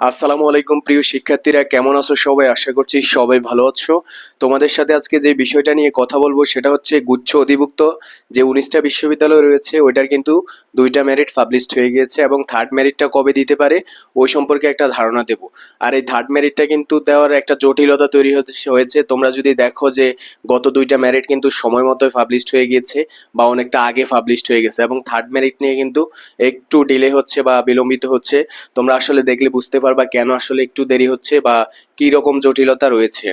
আসসালামু আলাইকুম, প্রিয় শিক্ষার্থীরা। কেমন আছো সবাই? আশা করছি সবাই ভালো আছো। তোমাদের সাথে আজকে যে বিষয়টা নিয়ে কথা বলব সেটা হচ্ছে গুচ্ছ অধিভুক্ত যে উনিশটা বিশ্ববিদ্যালয় রয়েছে, ওইটার কিন্তু দুইটা মেরিট পাবলিশড হয়ে গিয়েছে এবং থার্ড মেরিটটা কবে দিতে পারে, ওই সম্পর্কে একটা ধারণা দেব। আর এই থার্ড মেরিটটা কিন্তু দেওয়ার একটা জটিলতা তৈরি হয়েছে। তোমরা যদি দেখো যে গত দুইটা মেরিট কিন্তু সময় মতোই পাবলিশড হয়ে গিয়েছে বা অনেকটা আগে পাবলিশড হয়ে গেছে এবং থার্ড মেরিট নিয়ে কিন্তু একটু ডিলে হচ্ছে বা বিলম্বিত হচ্ছে। তোমরা আসলে দেখলে বুঝতে পারবা কেন আসলে একটু দেরি হচ্ছে বা কি রকম জটিলতা রয়েছে?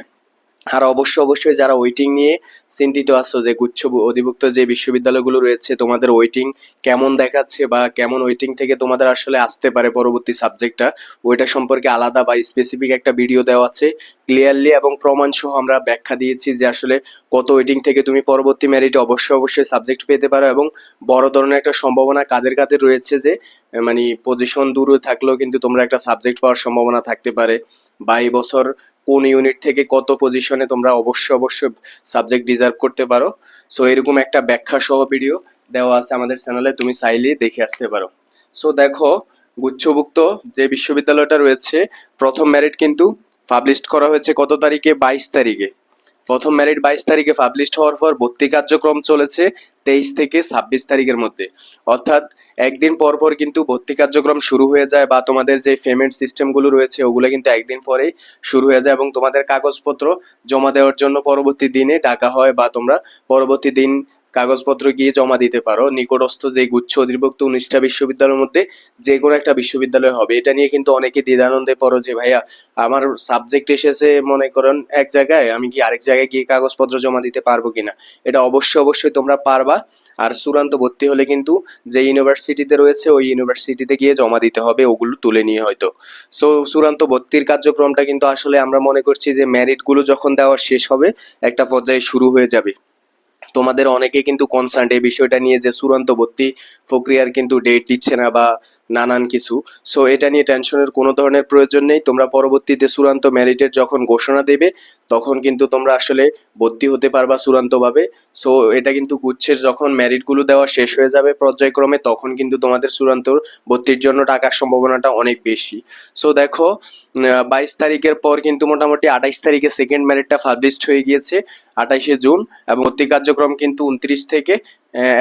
আর অবশ্যই অবশ্যই যারা ওয়েটিং নিয়ে চিন্তিত আছো যে গুচ্ছ অধিভুক্ত যে বিশ্ববিদ্যালয়গুলো রয়েছে, তোমাদের ওয়েটিং কেমন দেখাচ্ছে বা কেমন ওয়েটিং থেকে তোমাদের আসলে আসতে পারে পরবর্তী সাবজেক্টটা ওইটা সম্পর্কে আলাদা বা স্পেসিফিক একটা ভিডিও দেওয়া আছে। ক্লিয়ারলি এবং প্রমাণ সহ আমরা ব্যাখ্যা দিয়েছি যে আসলে কত ওয়েটিং থেকে তুমি পরবর্তী মেরিটে অবশ্যই অবশ্যই সাবজেক্ট পেতে পারো এবং বড় ধরনের একটা সম্ভাবনা কাদের কাদের রয়েছে যে মানে পজিশন দূরে থাকলেও কিন্তু তোমরা একটা সাবজেক্ট পাওয়ার সম্ভাবনা থাকতে পারে। বা এই বছর কোন ইউনিট থেকে কত পজিশনে তোমরা অবশ্যই অবশ্যই সাবজেক্ট ডিজার্ভ করতে পারো। সো এরকম একটা ব্যাখ্যা সহ ভিডিও দেওয়া আছে আমাদের চ্যানেলে তুমি চাইলে দেখে আসতে পারো। সো দেখো, গুচ্ছভুক্ত যে বিশ্ববিদ্যালয়টা রয়েছে, প্রথম ম্যারিট কিন্তু পাবলিশড করা হয়েছে কত তারিখে? বাইশ তারিখে। প্রথম ম্যারিট বাইশ তারিখে পাবলিশড হওয়ার পর ভর্তি কার্যক্রম চলেছে তেইশ থেকে ছাব্বিশ তারিখের মধ্যে। অর্থাৎ একদিন পর পর কিন্তু ভর্তি কার্যক্রম শুরু হয়ে যায় বা তোমাদের যে পেমেন্ট সিস্টেমগুলো রয়েছে ওগুলো কিন্তু একদিন পরেই শুরু হয়ে যায় এবং তোমাদের কাগজপত্র জমা দেওয়ার জন্য পরবর্তী দিনে ডাকা হয় বা তোমরা পরবর্তী দিন কাগজপত্র গিয়ে জমা দিতে পারো। নিকটস্থ যে গুচ্ছ অধিভুক্ত উনিশটা বিশ্ববিদ্যালয়ের মধ্যে যে কোনো একটা বিশ্ববিদ্যালয় হবে। এটা নিয়ে কিন্তু অনেকে দ্বিধানন্দে পড়ো যে, ভাইয়া, আমার সাবজেক্ট এসেছে, মনে করেন, এক জায়গায়, আমি কি আরেক জায়গায় গিয়ে কাগজপত্র জমা দিতে পারব কিনা? এটা অবশ্যই অবশ্যই তোমরা পারবা। আর চূড়ান্ত ভর্তি হলে কিন্তু যে ইউনিভার্সিটিতে রয়েছে, ওই ইউনিভার্সিটিতে গিয়ে জমা দিতে হবে, ওগুলো তুলে নিয়ে হয়তো। সো চূড়ান্ত ভর্তির কার্যক্রমটা কিন্তু আসলে আমরা মনে করছি যে ম্যারিটগুলো যখন দেওয়া শেষ হবে, একটা পর্যায়ে শুরু হয়ে যাবে। তোমাদের অনেকে কিন্তু কনসার্ন এই বিষয়টা নিয়ে যে চূড়ান্ত ভর্তি প্রক্রিয়ার কিন্তু ডেট দিচ্ছে না বা নানান কিছু। সো এটা নিয়ে টেনশনের কোনো ধরনের প্রয়োজন নেই। তোমরা পরবর্তীতে চূড়ান্ত মেরিটের যখন ঘোষণা দেবে, তখন কিন্তু তোমরা আসলে ভর্তি হতে পারবা চূড়ান্তভাবে। সো এটা কিন্তু গুচ্ছের যখন মেরিটগুলো দেওয়া শেষ হয়ে যাবে পর্যায়ক্রমে, তখন কিন্তু তোমাদের চূড়ান্ত ভর্তির জন্য টাকার সম্ভাবনাটা অনেক বেশি। সো দেখো বাইশ তারিখের পর কিন্তু মোটামুটি আঠাইশ তারিখে সেকেন্ড মেরিটটা পাবলিশড হয়ে গিয়েছে। আঠাইশে জুন এবং ভর্তি কার্যক্রম কিন্তু উনত্রিশ থেকে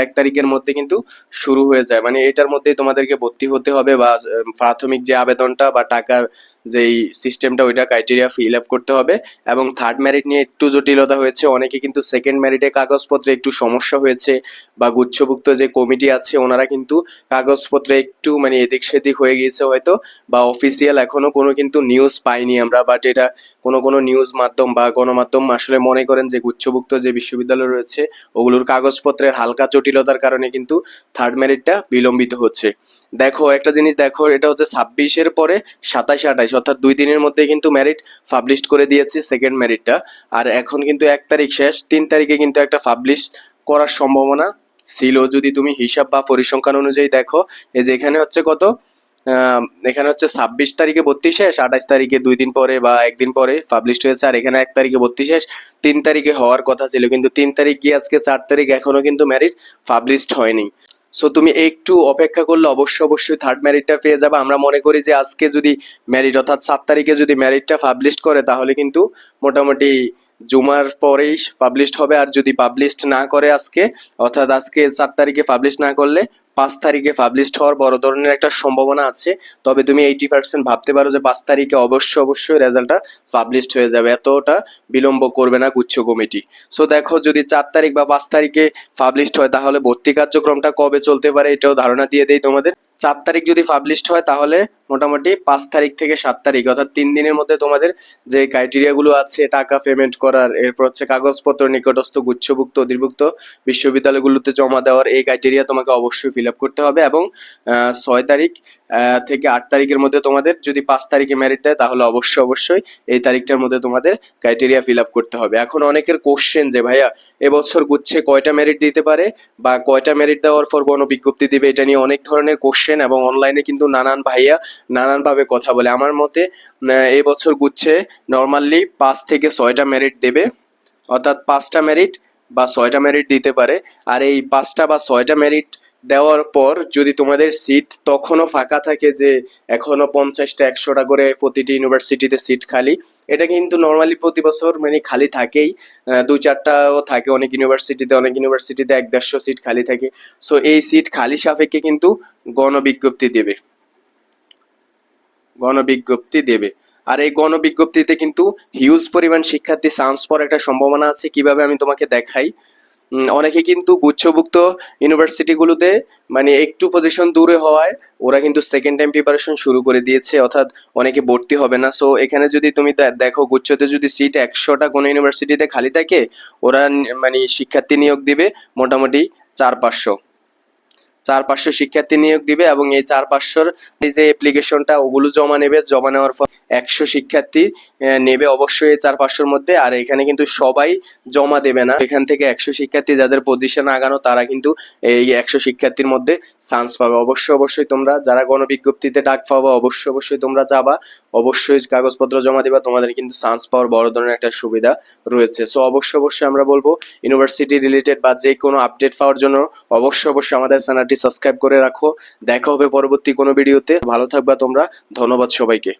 এক তারিখের মধ্যে কিন্তু শুরু হয়ে যায়। মানে এটার মধ্যেই তোমাদেরকে ভর্তি হতে হবে বা প্রাথমিক যে আবেদনটা বা টাকার যেই সিস্টেমটা ওইটা ক্রাইটেরিয়া ফিল আপ করতে হবে। এবং থার্ড ম্যারিট নিয়ে একটু জটিলতা হয়েছে। অনেকে কিন্তু সেকেন্ড মেরিটে কাগজপত্রে একটু সমস্যা হয়েছে বা গুচ্ছভুক্ত যে কমিটি আছে, ওনারা কিন্তু কাগজপত্রে একটু মানে এদিক সেদিক হয়ে গিয়েছে হয়তো বা অফিসিয়াল এখনও কোনো কিন্তু নিউজ পাইনি আমরা বাট এটা কোনো কোনো নিউজ মাধ্যম বা গণমাধ্যম আসলে মনে করেন যে গুচ্ছভুক্ত যে বিশ্ববিদ্যালয় রয়েছে, ওগুলোর কাগজপত্রের হালকা জটিলতার কারণে কিন্তু থার্ড মেরিটটা বিলম্বিত হচ্ছে। দেখো, একটা জিনিস দেখো, এটা হচ্ছে ছাব্বিশের পরে সাতাশ আঠাইশ অর্থাৎ দুই দিনের মধ্যে কিন্তু ম্যারিট পাবলিশ করে দিয়েছে সেকেন্ড ম্যারিটটা আর এখন কিন্তু এক তারিখ শেষ, তিন তারিখে কিন্তু একটা পাবলিশ করার সম্ভাবনা ছিল। যদি তুমি হিসাব বা পরিসংখ্যান অনুযায়ী দেখো, এই যে এখানে হচ্ছে কত? এখানে হচ্ছে ছাব্বিশ তারিখে ভর্তি শেষ, আঠাশ তারিখে দুই দিন পরে বা একদিন পরে পাবলিশ হয়েছে, আর এখানে এক তারিখে ভর্তি শেষ, তিন তারিখে হওয়ার কথা ছিল, কিন্তু তিন তারিখ গিয়ে আজকে চার তারিখ এখনও কিন্তু মেরিট পাবলিশড হয়নি। সো তুমি একটু অপেক্ষা করলে অবশ্যই অবশ্যই থার্ড মেরিটটা পেয়ে যাবে। আমরা মনে করি যে আজকে যদি মেরিট অর্থাৎ সাত তারিখে যদি মেরিটটা পাবলিশড করে, তাহলে কিন্তু মোটামুটি জুমার পরেই পাবলিশড হবে, আর যদি পাবলিশড না করে আজকে, অর্থাৎ আজকে সাত তারিখে পাবলিশ না করলে পাঁচ তারিখে পাবলিশড হওয়ার বড় ধরনের একটা সম্ভাবনা আছে। তবে তুমি এইটি পার্সেন্ট ভাবতে পারো যে পাঁচ তারিখে অবশ্যই অবশ্যই রেজাল্টটা পাবলিশড হয়ে যাবে। এতটা বিলম্ব করবে না গুচ্ছ কমিটি। সো দেখো, যদি চার তারিখ বা পাঁচ তারিখে পাবলিশড হয়, তাহলে ভর্তি কার্যক্রমটা কবে চলতে পারে এটাও ধারণা দিয়ে দেয় তোমাদের। চার তারিখ যদি পাবলিশড হয়, তাহলে মোটামুটি পাঁচ তারিখ থেকে সাত তারিখ, অর্থাৎ তিন দিনের মধ্যে তোমাদের যে ক্রাইটেরিয়াগুলো আছে, টাকা পেমেন্ট করার, এরপর হচ্ছে কাগজপত্র নিকটস্থ, গুচ্ছভুক্ত, অধিভুক্ত বিশ্ববিদ্যালয়গুলোতে জমা দেওয়ার এই ক্রাইটেরিয়া তোমাকে অবশ্যই ফিল আপ করতে হবে এবং ছয় তারিখ থেকে আট তারিখের মধ্যে তোমাদের যদি পাঁচ তারিখে মেরিট দেয়, তাহলে অবশ্যই অবশ্যই এই তারিখটার মধ্যে তোমাদের ক্রাইটেরিয়া ফিল আপ করতে হবে। এখন অনেকের কোশ্চেন যে, ভাইয়া, এবছর গুচ্ছে কয়টা মেরিট দিতে পারে বা কয়টা মেরিট দেওয়ার পর কোনো বিজ্ঞপ্তি দিবে? এটা নিয়ে অনেক ধরনের কোশ্চেন এবং অনলাইনে কিন্তু নানান ভাইয়া নানানভাবে কথা বলে। আমার মতে এই বছর গুচ্ছে নর্মালি পাঁচ থেকে ছয়টা মেরিট দেবে। অর্থাৎ পাঁচটা মেরিট বা ছয়টা মেরিট দিতে পারে। আর এই পাঁচটা বা ছয়টা মেরিট দেওয়ার পর যদি তোমাদের সিট তখনও ফাঁকা থাকে যে এখনও পঞ্চাশটা, একশোটা করে প্রতিটি ইউনিভার্সিটিতে সিট খালি, এটা কিন্তু নর্মালি প্রতি বছর মানে খালি থাকেই। দুই চারটাও থাকে অনেক ইউনিভার্সিটিতে অনেক ইউনিভার্সিটিতে এক দেড়শো সিট খালি থাকে। সো এই সিট খালি সাপেক্ষে কিন্তু গণবিজ্ঞপ্তি দেবে। গণবিজ্ঞপ্তি দেবে। আর এই গণবিজ্ঞপ্তিতে কিন্তু হিউজ পরিমাণ শিক্ষার্থী চান্স পাওয়ার একটা সম্ভাবনা আছে, কীভাবে আমি তোমাকে দেখাই। অনেকে কিন্তু গুচ্ছভুক্ত ইউনিভার্সিটিগুলোতে মানে একটু পজিশন দূরে হওয়ায় ওরা কিন্তু সেকেন্ড টাইম প্রিপারেশন শুরু করে দিয়েছে, অর্থাৎ অনেকে ভর্তি হবে না। সো এখানে যদি তুমি দেখো, গুচ্ছতে যদি সিট একশোটা কোনো ইউনিভার্সিটিতে খালি থাকে, ওরা মানে শিক্ষার্থী নিয়োগ দিবে মোটামুটি চার পাঁচশো। চার পাঁচশো শিক্ষার্থী নিয়োগ দিবে এবং এই চার পাঁচশোর যে অ্যাপ্লিকেশনটা ওগুলো জমা নেবে। জমা নেওয়ার পর একশো শিক্ষার্থী নেবে অবশ্যই এই চার পাঁচশোর মধ্যে। আর এখানে কিন্তু সবাই জমা দেবে না। এখান থেকে একশো শিক্ষার্থী যাদের পজিশন আগানো, তারা কিন্তু এই একশো শিক্ষার্থীর মধ্যে চান্স পাবে। অবশ্যই অবশ্যই তোমরা যারা গণবিজ্ঞপ্তিতে ডাক পাবো, অবশ্যই অবশ্যই তোমরা যাবা। অবশ্যই কাগজপত্র জমা দিবা। তোমাদের কিন্তু চান্স পাওয়ার বড় ধরনের একটা সুবিধা রয়েছে। সো অবশ্যই অবশ্যই আমরা বলব ইউনিভার্সিটি রিলেটেড বা যে কোনো আপডেট পাওয়ার জন্য অবশ্যই অবশ্যই আমাদের চ্যানেলটি সাবস্ক্রাইব করে রাখো। দেখা হবে পরবর্তী কোনো ভিডিওতে। ভালো থাকবা তোমরা। ধন্যবাদ সবাইকে।